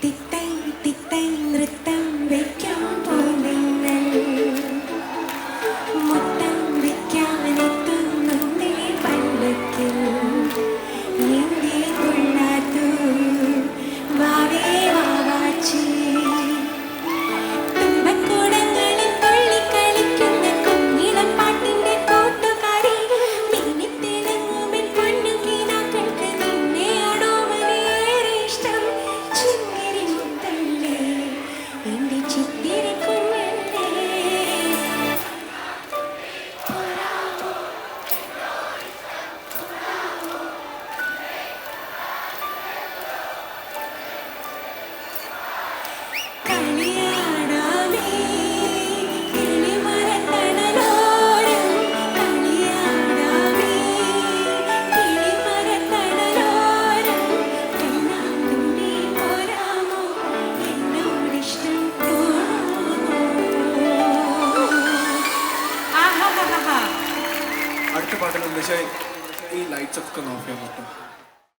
ti, അടുത്ത പാട്ടിൽ ഉദ്ദേശം ഈ ലൈറ്റ്സ് ഒക്കെ നോക്കിയാൽ പറ്റും